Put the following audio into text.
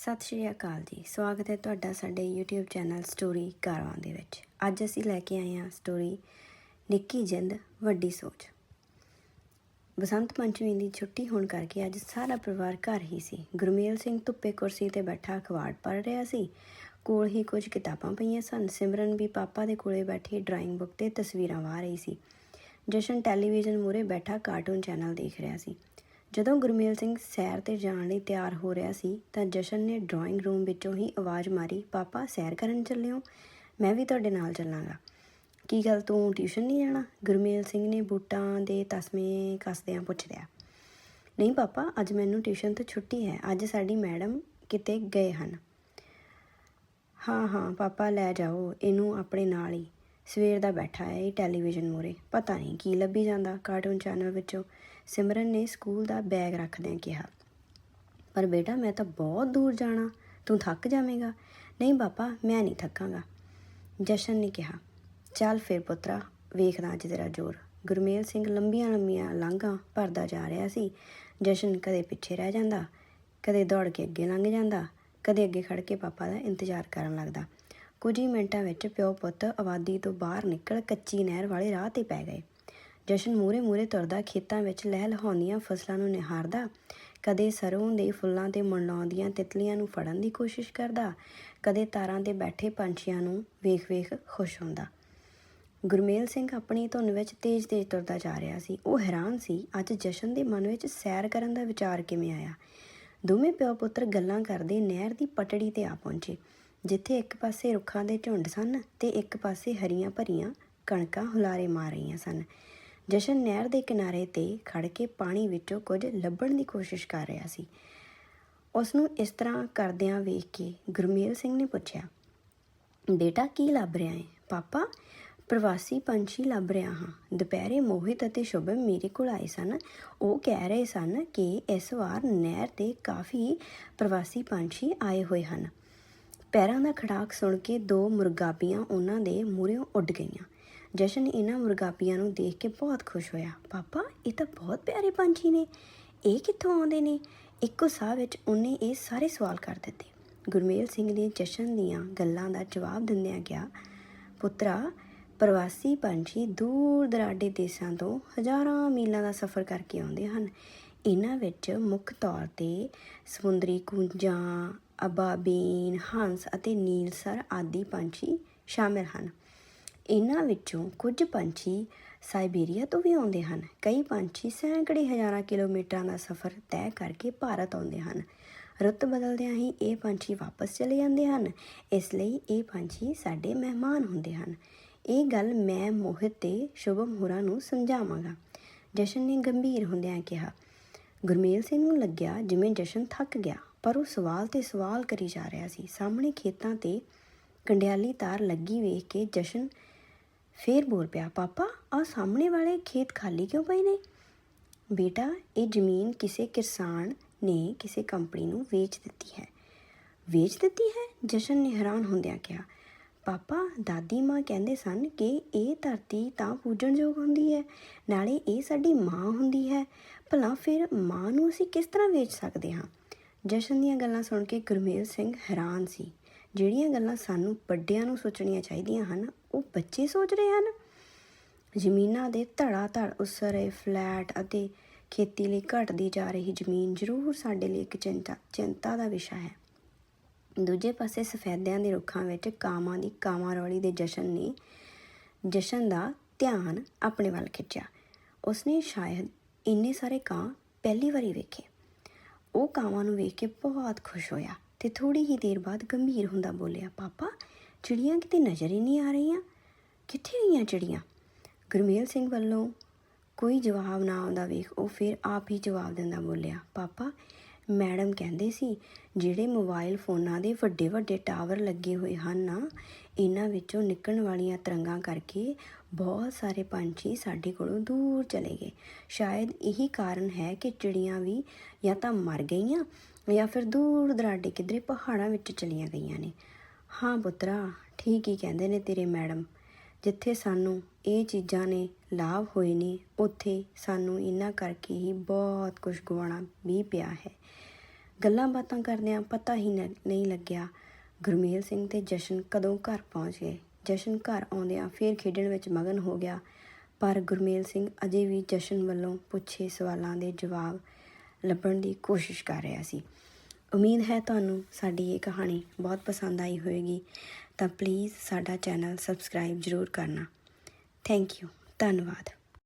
ਸਤਿ ਸ਼੍ਰੀ ਅਕਾਲ ਜੀ। ਸਵਾਗਤ ਹੈ ਤੁਹਾਡਾ ਸਾਡੇ YouTube ਚੈਨਲ ਸਟੋਰੀ ਕਾਰਵਾਂ ਦੇ ਵਿੱਚ। ਅੱਜ ਅਸੀਂ ਲੈ ਕੇ ਆਏ ਹਾਂ ਸਟੋਰੀ ਨਿੱਕੀ ਜਿੰਦ, ਵੱਡੀ ਸੋਚ। ਬਸੰਤ ਪੰਚਮੀ ਦੀ ਛੁੱਟੀ ਹੋਣ ਕਰਕੇ ਅੱਜ ਸਾਰਾ ਪਰਿਵਾਰ ਘਰ ਹੀ ਸੀ। ਗੁਰਮੇਲ ਸਿੰਘ ਧੁੱਪੇ ਕੁਰਸੀ ਤੇ ਬੈਠਾ ਅਖਬਾਰ ਪੜ੍ਹ ਰਿਹਾ ਸੀ। ਕੋਲ ਹੀ ਕੁਝ ਕਿਤਾਬਾਂ ਪਈਆਂ ਸਨ। ਸਿਮਰਨ ਵੀ ਪਾਪਾ ਦੇ ਕੋਲੇ ਬੈਠੀ ਡਰਾਇੰਗ ਬੁੱਕ ਤੇ ਤਸਵੀਰਾਂ ਵਾਹ ਰਹੀ ਸੀ। ਜਸ਼ਨ ਟੈਲੀਵਿਜ਼ਨ ਮੂਹਰੇ ਬੈਠਾ ਕਾਰਟੂਨ ਚੈਨਲ ਦੇਖ ਰਿਹਾ ਸੀ। ਜਦੋਂ ਗੁਰਮੇਲ ਸਿੰਘ ਸੈਰ ਤੇ ਜਾਣ ਲਈ ਤਿਆਰ ਹੋ ਰਿਹਾ ਸੀ, ਤਾਂ ਜਸ਼ਨ ਨੇ ਡਰਾਇੰਗ ਰੂਮ ਵਿੱਚੋਂ ਹੀ ਆਵਾਜ਼ ਮਾਰੀ, ਪਾਪਾ, ਸੈਰ ਕਰਨ ਚੱਲਿਓ ਮੈਂ ਵੀ ਤੁਹਾਡੇ ਨਾਲ ਚੱਲਾਂਗਾ। ਕੀ ਗੱਲ, ਤੂੰ ਟਿਊਸ਼ਨ ਨਹੀਂ ਜਾਣਾ? ਗੁਰਮੇਲ ਸਿੰਘ ਨੇ ਬੂਟਾਂ ਦੇ ਤਸਮੇ ਕੱਸਦਿਆਂ ਪੁੱਛ ਲਿਆ। ਨਹੀਂ ਪਾਪਾ, ਅੱਜ ਮੈਨੂੰ ਟਿਊਸ਼ਨ ਤੋਂ ਛੁੱਟੀ ਹੈ। ਅੱਜ ਸਾਡੀ ਮੈਡਮ ਕਿਤੇ ਗਏ ਹਨ। ਹਾਂ ਹਾਂ, ਪਾਪਾ, ਲੈ ਜਾਓ। ਇਹਨੂੰ ਆਪਣੇ ਨਾਲ ਹੀ। ਸਵੇਰ ਦਾ ਬੈਠਾ ਹੈ ਇਹ ਟੈਲੀਵਿਜ਼ਨ ਮੂਹਰੇ। ਪਤਾ ਨਹੀਂ ਕੀ ਲੱਭੀ ਜਾਂਦਾ। ਕਾਰਟੂਨ ਚੈਨਲ ਵਿੱਚੋਂ ਸਿਮਰਨ ਨੇ ਸਕੂਲ ਦਾ ਬੈਗ ਰੱਖਦਿਆਂ ਕਿਹਾ, ਪਰ ਬੇਟਾ, ਮੈਂ ਤਾਂ ਬਹੁਤ ਦੂਰ ਜਾਣਾ। ਤੂੰ ਥੱਕ ਜਾਵੇਂਗਾ? ਨਹੀਂ ਪਾਪਾ, ਮੈਂ ਨਹੀਂ ਥੱਕਾਂਗਾ। ਜਸ਼ਨ ਨੇ ਕਿਹਾ, ਚੱਲ ਫਿਰ ਪੁੱਤਰਾ, ਵੇਖਦਾ ਅੱਜ ਤੇਰਾ ਜ਼ੋਰ। ਗੁਰਮੇਲ ਸਿੰਘ ਲੰਬੀਆਂ ਲੰਬੀਆਂ ਲਾਂਘਾਂ ਭਰਦਾ ਜਾ ਰਿਹਾ ਸੀ। ਜਸ਼ਨ ਕਦੇ ਪਿੱਛੇ ਰਹਿ ਜਾਂਦਾ, ਕਦੇ ਦੌੜ ਕੇ ਅੱਗੇ ਲੰਘ ਜਾਂਦਾ, ਕਦੇ ਅੱਗੇ ਖੜ ਕੇ ਪਾਪਾ ਦਾ ਇੰਤਜ਼ਾਰ ਕਰਨ ਲੱਗਦਾ। ਕੁਝ ਹੀ ਮਿੰਟਾਂ ਵਿੱਚ ਪਿਓ ਪੁੱਤ ਆਬਾਦੀ ਤੋਂ ਬਾਹਰ ਨਿਕਲ ਕੱਚੀ ਨਹਿਰ ਵਾਲੇ ਰਾਹ ਤੇ ਪੈ ਗਏ। ਜਸ਼ਨ ਮੂਰੇ ਮੂਰੇ ਤੁਰਦਾ ਖੇਤਾਂ ਵਿੱਚ ਲਹਿ ਲਹਾਉਂਦੀਆਂ ਫਸਲਾਂ ਨੂੰ ਨਿਹਾਰਦਾ, ਕਦੇ ਸਰੋਂ ਦੇ ਫੁੱਲਾਂ ਤੇ ਮੰਡਲਾਉਂਦੀਆਂ ਤਿਤਲੀਆਂ ਨੂੰ ਫੜਨ ਦੀ ਕੋਸ਼ਿਸ਼ ਕਰਦਾ, ਕਦੇ ਤਾਰਾਂ ਤੇ ਬੈਠੇ ਪੰਛੀਆਂ ਨੂੰ ਵੇਖ-ਵੇਖ ਖੁਸ਼ ਹੁੰਦਾ। ਗੁਰਮੇਲ ਸਿੰਘ ਆਪਣੀ ਧੁਨ ਵਿੱਚ ਤੇਜ਼-ਤੇਜ਼ ਤੁਰਦਾ ਜਾ ਰਿਹਾ ਸੀ। ਉਹ ਹੈਰਾਨ ਸੀ, ਅੱਜ ਜਸ਼ਨ ਦੇ ਮਨ ਵਿੱਚ ਸੈਰ ਕਰਨ ਦਾ ਵਿਚਾਰ ਕਿਵੇਂ ਆਇਆ? ਦੋਵੇਂ ਪਿਓ ਪੁੱਤਰ ਗੱਲਾਂ ਕਰਦੇ ਨਹਿਰ ਦੀ ਪਟੜੀ ਤੇ ਆ ਪਹੁੰਚੇ। ਜਿੱਥੇ ਇੱਕ ਪਾਸੇ ਰੁੱਖਾਂ ਦੇ ਝੁੰਡ ਸਨ ਤੇ ਇੱਕ ਪਾਸੇ ਹਰੀਆਂ ਭਰੀਆਂ ਕਣਕਾਂ ਹੁਲਾਰੇ ਮਾਰ ਰਹੀਆਂ ਸਨ। ਜਸ਼ਨ ਨਹਿਰ ਦੇ ਕਿਨਾਰੇ ਤੇ ਖੜ ਕੇ ਪਾਣੀ ਵਿੱਚੋਂ ਕੁਝ ਲੱਭਣ ਦੀ ਕੋਸ਼ਿਸ਼ ਕਰ ਰਿਹਾ ਸੀ। ਉਸ ਨੂੰ ਇਸ ਤਰ੍ਹਾਂ ਕਰਦਿਆਂ ਵੇਖ ਕੇ ਗੁਰਮੇਲ ਸਿੰਘ ਨੇ ਪੁੱਛਿਆ, ਬੇਟਾ, ਕੀ ਲੱਭ ਰਿਹਾ ਹੈ ਪਾਪਾ, ਪ੍ਰਵਾਸੀ ਪੰਛੀ ਲੱਭ ਰਿਹਾ ਹਾਂ। ਦੁਪਹਿਰੇ ਮੋਹਿਤ ਅਤੇ ਸ਼ੁਭਮ ਮੇਰੇ ਕੋਲ ਆਏ ਸਨ। ਉਹ ਕਹਿ ਰਹੇ ਸਨ ਕਿ ਇਸ ਵਾਰ ਨਹਿਰ ਤੇ ਕਾਫੀ ਪ੍ਰਵਾਸੀ ਪੰਛੀ ਆਏ ਹੋਏ ਹਨ। ਪੈਰਾਂ ਦਾ ਖੜਾਕ ਸੁਣ ਕੇ ਦੋ ਮੁਰਗਾਬੀਆਂ ਉਹਨਾਂ ਦੇ ਮੂਹਰਿਓਂ ਉੱਡ ਗਈਆਂ। ਜਸ਼ਨ ਇਹਨਾਂ ਮੁਰਗਾਬੀਆਂ ਨੂੰ ਦੇਖ ਕੇ ਬਹੁਤ ਖੁਸ਼ ਹੋਇਆ। ਪਾਪਾ, ਇਹ ਤਾਂ ਬਹੁਤ ਪਿਆਰੇ ਪੰਛੀ ਨੇ। ਇਹ ਕਿੱਥੋਂ ਆਉਂਦੇ ਨੇ? ਇੱਕੋ ਸਾਹ ਵਿੱਚ ਉਹਨੇ ਇਹ ਸਾਰੇ ਸਵਾਲ ਕਰ ਦਿੱਤੇ। ਗੁਰਮੇਲ ਸਿੰਘ ਨੇ ਜਸ਼ਨ ਦੀਆਂ ਗੱਲਾਂ ਦਾ ਜਵਾਬ ਦਿੰਦਿਆਂ ਕਿਹਾ, ਪੁੱਤਰਾ, ਪ੍ਰਵਾਸੀ ਪੰਛੀ ਦੂਰ ਦਰਾਡੇ ਦੇਸ਼ਾਂ ਤੋਂ ਹਜ਼ਾਰਾਂ ਮੀਲਾਂ ਦਾ ਸਫ਼ਰ ਕਰਕੇ ਆਉਂਦੇ ਹਨ। ਇਹਨਾਂ ਵਿੱਚ ਮੁੱਖ ਤੌਰ ਤੇ ਸਮੁੰਦਰੀ ਕੂੰਜਾਂ, ਅਬਾਬੀਨ, ਹੰਸ ਅਤੇ ਨੀਲਸਰ ਆਦਿ ਪੰਛੀ ਸ਼ਾਮਿਲ ਹਨ। ਇਹਨਾਂ ਵਿੱਚੋਂ ਕੁਝ ਪੰਛੀ ਸਾਈਬੇਰੀਆ ਤੋਂ ਵੀ ਆਉਂਦੇ ਹਨ। ਕਈ ਪੰਛੀ ਸੈਂਕੜੇ ਹਜ਼ਾਰਾਂ ਕਿਲੋਮੀਟਰਾਂ ਦਾ ਸਫ਼ਰ ਤੈਅ ਕਰਕੇ ਭਾਰਤ ਆਉਂਦੇ ਹਨ। ਰੁੱਤ ਬਦਲਦਿਆਂ ਹੀ ਇਹ ਪੰਛੀ ਵਾਪਸ ਚਲੇ ਜਾਂਦੇ ਹਨ। ਇਸ ਲਈ ਇਹ ਪੰਛੀ ਸਾਡੇ ਮਹਿਮਾਨ ਹੁੰਦੇ ਹਨ। ਇਹ ਗੱਲ ਮੈਂ ਮੋਹਿਤ ਤੇ ਸ਼ੁਭਮ ਹੋਰਾਂ ਨੂੰ ਸਮਝਾਵਾਂਗਾ। ਜਸ਼ਨ ਨੇ ਗੰਭੀਰ ਹੁੰਦਿਆਂ ਕਿਹਾ ਗੁਰਮੇਲ ਸਿੰਘ ਨੂੰ ਲੱਗਿਆ ਜਿਵੇਂ ਜਸ਼ਨ ਥੱਕ ਗਿਆ, ਪਰ ਉਹ ਸਵਾਲ ਤੇ ਸਵਾਲ ਕਰੀ ਜਾ ਰਿਹਾ ਸੀ। ਸਾਹਮਣੇ ਖੇਤਾਂ ਤੇ ਕੰਡਿਆਲੀ ਤਾਰ ਲੱਗੀ ਵੇਖ ਕੇ ਜਸ਼ਨ ਫੇਰ ਬੋਲ ਪਿਆ, ਪਾਪਾ, ਆ ਸਾਹਮਣੇ ਵਾਲੇ ਖੇਤ ਖਾਲੀ ਕਿਉਂ ਪਏ ਨੇ? ਬੇਟਾ, ਇਹ ਜ਼ਮੀਨ ਕਿਸੇ ਕਿਸਾਨ ਨੇ ਕਿਸੇ ਕੰਪਨੀ ਨੂੰ ਵੇਚ ਦਿੱਤੀ ਹੈ। ਵੇਚ ਦਿੱਤੀ ਹੈ? ਜਸ਼ਨ ਨੇ ਹੈਰਾਨ ਹੁੰਦਿਆਂ ਕਿਹਾ। ਪਾਪਾ, ਦਾਦੀ ਮਾਂ ਕਹਿੰਦੇ ਸਨ ਕਿ ਇਹ ਧਰਤੀ ਤਾਂ ਪੂਜਣਯੋਗ ਹੁੰਦੀ ਹੈ, ਨਾਲੇ ਇਹ ਸਾਡੀ ਮਾਂ ਹੁੰਦੀ ਹੈ। ਭਲਾ ਫਿਰ ਮਾਂ ਨੂੰ ਅਸੀਂ ਕਿਸ ਤਰ੍ਹਾਂ ਵੇਚ ਸਕਦੇ ਹਾਂ? ਜਸ਼ਨ ਦੀਆਂ ਗੱਲਾਂ ਸੁਣ ਕੇ ਗੁਰਮੇਲ ਸਿੰਘ ਹੈਰਾਨ ਸੀ। ਜਿਹੜੀਆਂ ਗੱਲਾਂ ਸਾਨੂੰ ਵੱਡਿਆਂ ਨੂੰ ਸੋਚਣੀਆਂ ਚਾਹੀਦੀਆਂ ਹਨ, ਉਹ ਬੱਚੇ ਸੋਚ ਰਹੇ ਹਨ? ਜ਼ਮੀਨਾਂ ਦੇ ਧੜਾ ਧੜ ਉਸਰੇ ਫਲੈਟ ਅਤੇ ਖੇਤੀ ਲਈ ਘਟਦੀ ਜਾ ਰਹੀ ਜ਼ਮੀਨ ਜ਼ਰੂਰ ਸਾਡੇ ਲਈ ਇੱਕ ਚਿੰਤਾ ਚਿੰਤਾ ਦਾ ਵਿਸ਼ਾ ਹੈ। ਦੂਜੇ ਪਾਸੇ ਸਫੈਦਿਆਂ ਦੇ ਰੁੱਖਾਂ ਵਿੱਚ ਕਾਮਾਂ ਦੀ ਕਾਮਾਰੋਲੀ ਦੇ ਜਸ਼ਨ ਨੇ ਜਸ਼ਨ ਦਾ ਧਿਆਨ ਆਪਣੇ ਵੱਲ ਖਿੱਚਿਆ। ਉਸਨੇ ਸ਼ਾਇਦ ਇੰਨੇ ਸਾਰੇ ਕਾਂ ਪਹਿਲੀ ਵਾਰੀ ਵੇਖੇ। ਉਹ ਕਾਵਾਂ ਨੂੰ ਵੇਖ ਕੇ ਬਹੁਤ ਖੁਸ਼ ਹੋਇਆ ਤੇ ਥੋੜੀ ਹੀ ਦੇਰ ਬਾਅਦ ਗੰਭੀਰ ਹੁੰਦਾ ਬੋਲਿਆ, ਪਾਪਾ, ਚਿੜੀਆਂ ਕਿਤੇ ਨਜ਼ਰ ਹੀ ਨਹੀਂ ਆ ਰਹੀਆਂ? ਕਿੱਥੇ ਗਈਆਂ ਚਿੜੀਆਂ? ਗੁਰਮੇਲ ਸਿੰਘ ਵੱਲੋਂ ਕੋਈ ਜਵਾਬ ਨਾ ਆਉਂਦਾ ਵੇਖ ਉਹ ਫਿਰ ਆਪ ਹੀ ਜਵਾਬ ਦਿੰਦਾ ਬੋਲਿਆ, ਪਾਪਾ, ਮੈਡਮ ਕਹਿੰਦੇ ਸੀ, ਜਿਹੜੇ ਮੋਬਾਈਲ ਫੋਨਾਂ ਦੇ ਵੱਡੇ ਵੱਡੇ ਟਾਵਰ ਲੱਗੇ ਹੋਏ ਹਨ ਨਾ, ਇਹਨਾਂ ਵਿੱਚੋਂ ਨਿਕਲਣ ਵਾਲੀਆਂ ਤਰੰਗਾਂ ਕਰਕੇ ਬਹੁਤ ਸਾਰੇ ਪੰਛੀ ਸਾਡੇ ਕੋਲੋਂ ਦੂਰ ਚਲੇ ਗਏ। ਸ਼ਾਇਦ ਇਹੀ ਕਾਰਨ ਹੈ ਕਿ ਚਿੜੀਆਂ ਵੀ ਜਾਂ ਤਾਂ ਮਰ ਗਈਆਂ ਜਾਂ ਫਿਰ ਦੂਰ ਦਰਾਡੇ ਕਿਧਰੇ ਪਹਾੜਾਂ ਵਿੱਚ ਚਲੀਆਂ ਗਈਆਂ ਨੇ। ਹਾਂ ਪੁੱਤਰਾ, ਠੀਕ ਹੀ ਕਹਿੰਦੇ ਨੇ ਤੇਰੇ ਮੈਡਮ। ਜਿੱਥੇ ਸਾਨੂੰ ਇਹ ਚੀਜ਼ਾਂ ਨੇ ਲਾਭ ਹੋਏ ਨੇ, ਉੱਥੇ ਸਾਨੂੰ ਇਹਨਾਂ ਕਰਕੇ ਹੀ ਬਹੁਤ ਕੁਝ ਗਵਾਉਣਾ ਵੀ ਪਿਆ ਹੈ। ਗੱਲਾਂ ਬਾਤਾਂ ਕਰਦਿਆਂ ਪਤਾ ਹੀ ਨ- ਨਹੀਂ ਲੱਗਿਆ। ਗੁਰਮੇਲ ਸਿੰਘ ਤੇ ਜਸ਼ਨ ਕਦੋਂ ਘਰ ਪਹੁੰਚ ਗਏ? ਜਸ਼ਨ ਘਰ ਆਉਂਦਿਆਂ ਫੇਰ ਖੇਡਣ ਵਿੱਚ ਮਗਨ ਹੋ ਗਿਆ। ਪਰ ਗੁਰਮੇਲ ਸਿੰਘ ਅਜੇ ਵੀ ਜਸ਼ਨ ਵੱਲੋਂ ਪੁੱਛੇ ਸਵਾਲਾਂ ਦੇ ਜਵਾਬ ਲੱਭਣ ਦੀ ਕੋਸ਼ਿਸ਼ ਕਰ ਰਿਹਾ ਸੀ। ਉਮੀਦ ਹੈ ਤੁਹਾਨੂੰ ਸਾਡੀ ਇਹ ਕਹਾਣੀ ਬਹੁਤ ਪਸੰਦ ਆਈ ਹੋਵੇਗੀ। ਤਾਂ ਪਲੀਜ਼ ਸਾਡਾ ਚੈਨਲ ਸਬਸਕ੍ਰਾਈਬ ਜ਼ਰੂਰ ਕਰਨਾ। ਥੈਂਕ ਯੂ ਧੰਨਵਾਦ।